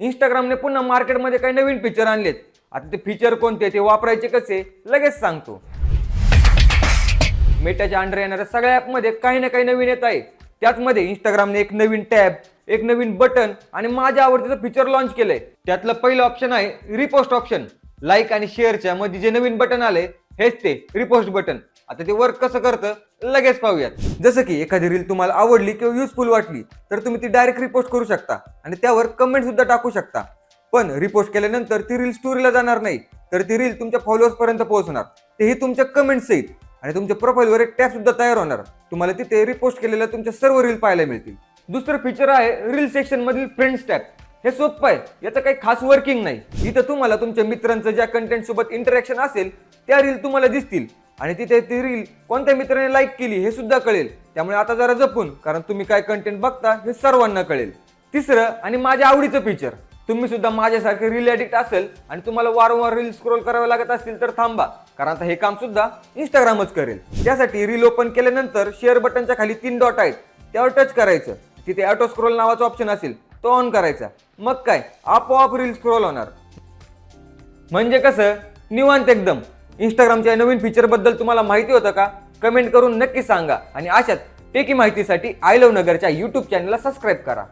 इंस्टाग्रामने पुन्हा मार्केटमध्ये काही नवीन फीचर आणलेत. आता ते फीचर कोणते ते वापरायचे कसे? लगेच सांगतो. मेटाच्या अंडर येणाऱ्या सगळ्या ॲपमध्ये काही ना काही नवीन येत आहे. त्याचमध्ये इंस्टाग्रामने एक नवीन टॅब एक नवीन बटन आणि माझ्या आवडतीचं फीचर लॉन्च केलंय. त्यातलं पहिलं ऑप्शन आहे रिपोस्ट ऑप्शन लाईक आणि शेअरच्या मध्ये जे नवीन बटन आले हेच ते रिपोस्ट बटन आता ते वर्क कसं करतं? लगेच पाहूयात. जसं की एखादी रील तुम्हाला आवडली किंवा युजफुल वाटली तर तुम्ही ती डायरेक्ट रिपोस्ट करू शकता आणि त्यावर कमेंट सुद्धा टाकू शकता. पण रिपोस्ट केल्यानंतर ती रील स्टोरीला जाणार नाही तर ती रील तुमच्या फॉलोअर्स पर्यंत पोहोचणार. तेही तुमच्या कमेंट सहित. आणि तुमच्या प्रोफाईलवर एक टॅब सुद्धा तयार होणार. तुम्हाला तिथे रिपोस्ट केलेल्या तुमच्या सर्व रील पाहायला मिळतील. दुसरं फीचर आहे रील सेक्शन मधील फ्रेंड्स टॅब हे सोपं आहे. याचं काही खास वर्किंग नाही. इथं तुम्हाला तुमच्या मित्रांचं ज्या कंटेंट सोबत इंटरॅक्शन असेल त्या रील तुम्हाला दिसतील. आणि तिथे ती रील कोणत्या मित्राने लाईक केली हे सुद्धा कळेल. त्यामुळे आता जरा जपून कारण तुम्ही काय कंटेंट बघता हे सर्वांना कळेल. तिसरं आणि माझ्या आवडीचं फीचर तुम्ही सुद्धा माझ्यासारखे रील ॲडिक्ट असेल आणि तुम्हाला वारंवार रील स्क्रोल करावे लागत असतील तर थांबा. कारण आता हे काम सुद्धा इंस्टाग्रामच करेल. त्यासाठी रील ओपन केल्यानंतर शेअर बटनच्या खाली तीन डॉट आहेत. त्यावर टच करायचं. तिथे ऑटो स्क्रोल नावाचं ऑप्शन असेल. तो ऑन करायचा. मग काय? आपोआप रील स्क्रोल होणार. म्हणजे कसं? निवांत एकदम. इंस्टाग्रामच्या नवीन फीचरबद्दल तुम्हाला माहिती होतं का? कमेंट करून नक्की सांगा. आणि अशाच टेकी माहितीसाठी आय लव्ह नगरच्या यूट्यूब चॅनलला सबस्क्राईब करा.